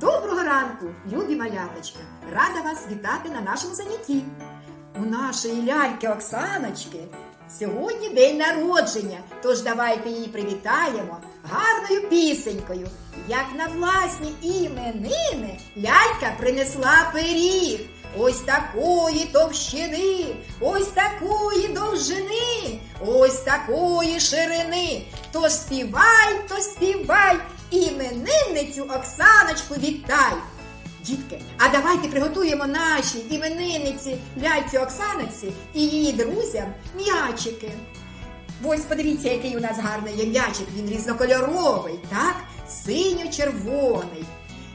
Доброго ранку, любі маляточка! Рада вас вітати на нашому занятті. У нашої ляльки Оксаночки сьогодні день народження, тож давайте її привітаємо гарною пісенькою. Як на власні іменини лялька принесла пиріг. Ось такої товщини, ось такої довжини, ось такої ширини. То співай, то співай, іменинницю Оксаночку вітай. Дітки, а давайте приготуємо нашій іменинниці ляльці Оксаночці і її друзям м'ячики. Ось подивіться, який у нас гарний є м'ячик. Він різнокольоровий, так? Синьо-червоний.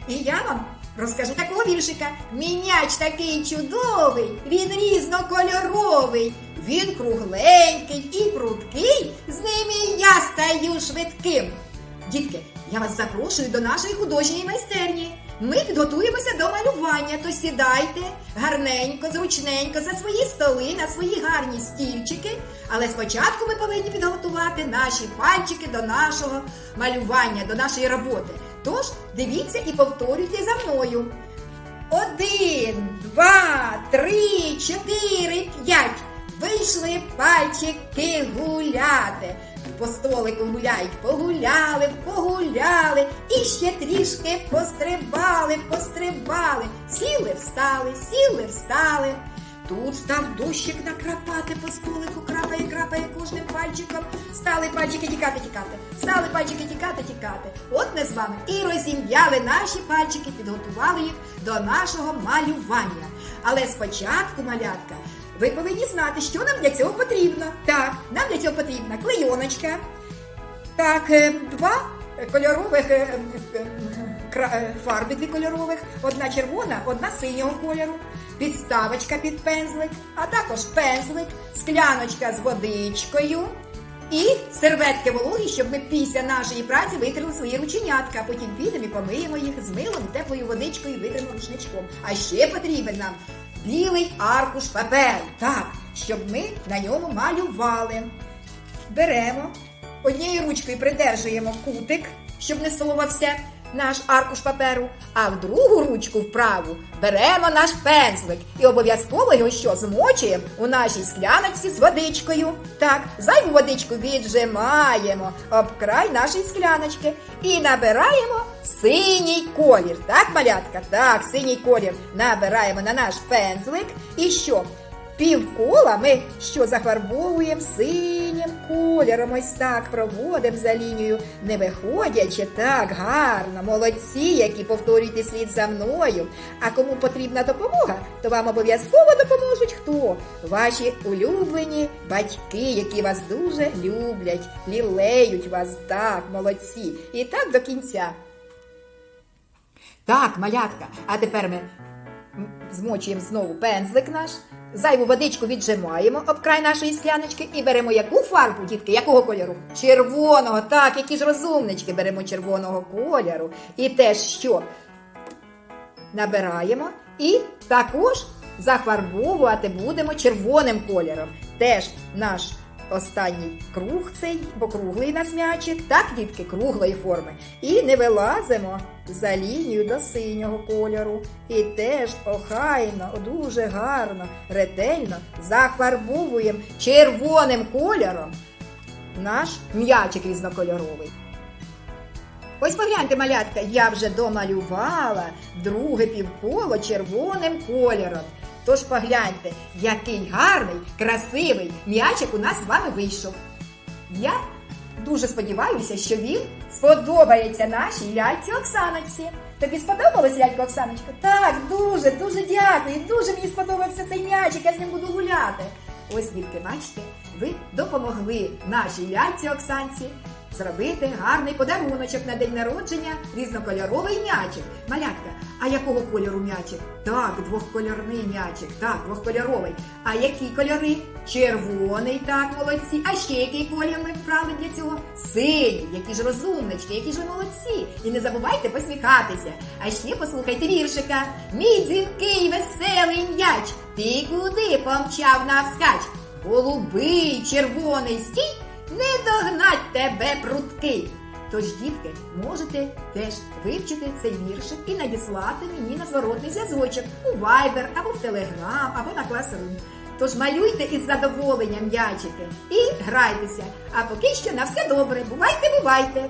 І я вам розкажу такого віршика. Мій м'яч такий чудовий, він різнокольоровий. Він кругленький і прудкий, з ним і я стаю швидким. Дітки, я вас запрошую до нашої художньої майстерні. Ми підготуємося до малювання, то сідайте гарненько, зручненько за свої столи, на свої гарні стільчики. Але спочатку ми повинні підготувати наші пальчики до нашого малювання, до нашої роботи. Тож дивіться і повторюйте за мною. Один, два, три, чотири, п'ять. Вийшли пальчики гуляти. По столику гуляють, погуляли, погуляли, і ще трішки пострибали, пострибали. Сіли, встали, сіли, встали. Тут став дощик накрапати по столику, крапає, крапає кожним пальчиком. Стали пальчики тікати, тікати. Стали пальчики тікати, тікати. От ми з вами і розім'яли наші пальчики, підготували їх до нашого малювання. Але спочатку, малятка, ви повинні знати, що нам для цього потрібно. Так, нам для цього потрібна клейоночка. Так, е, два кольорових е, е, фарби дві кольорових, одна червона, одна синього кольору, підставочка під пензлик, а також пензлик, скляночка з водичкою і серветки вологі, щоб ми після нашої праці витерли свої рученятка, а потім підемо і помиємо їх з милом, теплою водичкою і витримо рушничком. А ще потрібен нам білий аркуш паперу, так, щоб ми на ньому малювали. Беремо однією ручкою придержуємо кутик, щоб не совався наш аркуш паперу, а в другу ручку вправу беремо наш пензлик і обов'язково його що змочуємо у нашій скляночці з водичкою. Так, зайву водичку віджимаємо об край нашої скляночки і набираємо синій колір. Так, малятка? Так, синій колір набираємо на наш пензлик. І що? Півкола ми що зафарбовуємо синім кольором. Ось так проводимо за лінією, не виходячи так гарно. Молодці, які повторюйте слід за мною. А кому потрібна допомога, то вам обов'язково допоможуть хто? Ваші улюблені батьки, які вас дуже люблять, лілеють вас. Так, молодці. І так до кінця. Так, малятка, а тепер ми змочуємо знову пензлик наш, зайву водичку віджимаємо об край нашої скляночки і беремо яку фарбу, дітки, якого кольору? Червоного, так, які ж розумнички, беремо червоного кольору. І теж що? Набираємо і також зафарбовувати будемо червоним кольором. Теж наш останній круг цей, бо круглий нас м'ячик, так, дітки, круглої форми. І не вилазимо за лінію до синього кольору. І теж охайно, дуже гарно, ретельно зафарбовуємо червоним кольором наш м'ячик різнокольоровий. Ось погляньте, малятка, я вже домалювала друге півколо червоним кольором. Тож погляньте, який гарний, красивий м'ячик у нас з вами вийшов. Я дуже сподіваюся, що він сподобається нашій ляльці Оксаночці. Тобі сподобалась лялька Оксаночка? Так, дуже, дуже дякую. Дуже мені сподобався цей м'ячик, я з ним буду гуляти. Ось дітки, бачите, ви допомогли нашій ляльці Оксанці зробити гарний подаруночок на день народження різнокольоровий м'ячик. Малятка, а якого кольору м'ячик? Так, двохкольорний м'ячик, так, двохкольоровий. А які кольори? Червоний, так, молодці. А ще який колір ми вправили для цього? Синій, які ж розумнички, які ж ви молодці. І не забувайте посміхатися. А ще послухайте віршика. Мій дзвінкий веселий м'яч. Ти куди помчав навскач? Голубий, червоний стій, не догнать тебе прудкий. Тож, дітки, можете теж вивчити цей віршик і надіслати мені на зворотний зв'язочок у Viber або в Telegram, або на Classroom. Тож малюйте із задоволенням м'ячики і грайтеся. А поки що на все добре. Бувайте, бувайте!